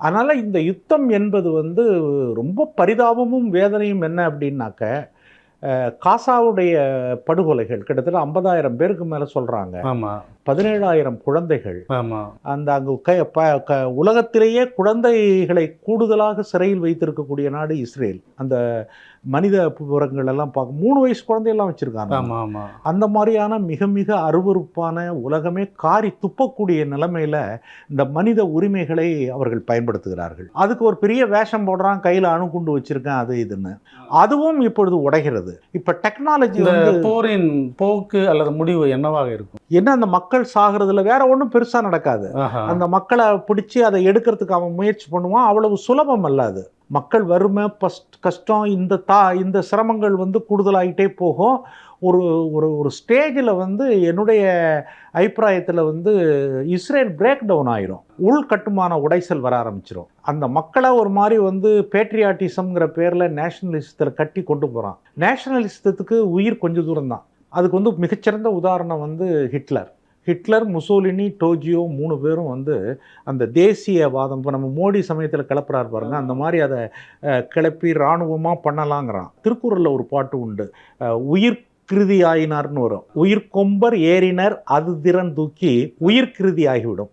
அதனால் இந்த யுத்தம் என்பது வந்து ரொம்ப பரிதாபமும் வேதனையும் என்ன அப்படின்னாக்க காசாவுடைய படுகொலைகள் கிட்டத்தட்ட ஐம்பதாயிரம் பேருக்கு மேலே சொல்கிறாங்க ஆமாம் பதினேழாயிரம் குழந்தைகள். ஆமா. அந்த அங்கு க உலகத்திலேயே குழந்தைகளை கூடுதலாக சிறையில் வைத்திருக்கக்கூடிய நாடு இஸ்ரேல். அந்த மனித புறங்கள் எல்லாம் பார்க்க மூணு வயசு குழந்தையெல்லாம் வச்சுருக்காங்க. அந்த மாதிரியான மிக மிக அருவருப்பான உலகமே காரி துப்பக்கூடிய நிலைமையில இந்த மனித உரிமைகளை அவர்கள் பயன்படுத்துகிறார்கள். அதுக்கு ஒரு பெரிய வேஷம் போடுறான் கையில் அணுகுண்டு வச்சிருக்கேன் அது இதுன்னு. அதுவும் இப்பொழுது உடைகிறது. இப்போ டெக்னாலஜி போரின் போக்கு அல்லது முடிவு என்னவாக இருக்கும்? என்ன அந்த மக்கள் சாகிறதுல வேற ஒன்றும் பெருசா நடக்காது. அந்த மக்களை பிடிச்சி அதை எடுக்கிறதுக்கு அவன் முயற்சி பண்ணுவான். அவ்வளவு சுலபம் அல்ல அது. மக்கள் வறுமை கஷ்டம் இந்த தா இந்த சிரமங்கள் வந்து கூடுதலாகிட்டே போகும். ஒரு ஒரு ஒரு ஸ்டேஜில் வந்து என்னுடைய அபிப்பிராயத்தில் வந்து இஸ்ரேல் பிரேக் டவுன் ஆயிரும். உள்கட்டுமான உடைசல் வர ஆரம்பிச்சிரும். அந்த மக்களை ஒரு மாதிரி வந்து பேட்ரியாட்டிசம்ங்கிற பேரில் நேஷனலிசத்தில் கட்டி கொண்டு போகிறான் நேஷனலிசத்துக்கு உயிர் கொஞ்சம் தூரம் தான் அதுக்கு வந்து மிகச்சிறந்த உதாரணம் வந்து ஹிட்லர். ஹிட்லர் முசோலினி டோஜியோ மூணு பேரும் வந்து அந்த தேசியவாதம் இப்போ நம்ம மோடி சமயத்தில் கிளப்புறாரு பாருங்க அந்த மாதிரி அதை கிளப்பி இராணுவமாக பண்ணலாங்கிறான். திருக்குறளில் ஒரு பாட்டு உண்டு. உயிர் கிருதி ஆயினார்னு வரும். உயிர் கொம்பர் ஏறினர் அது திறன் தூக்கி உயிர் கிருதி ஆகிவிடும்.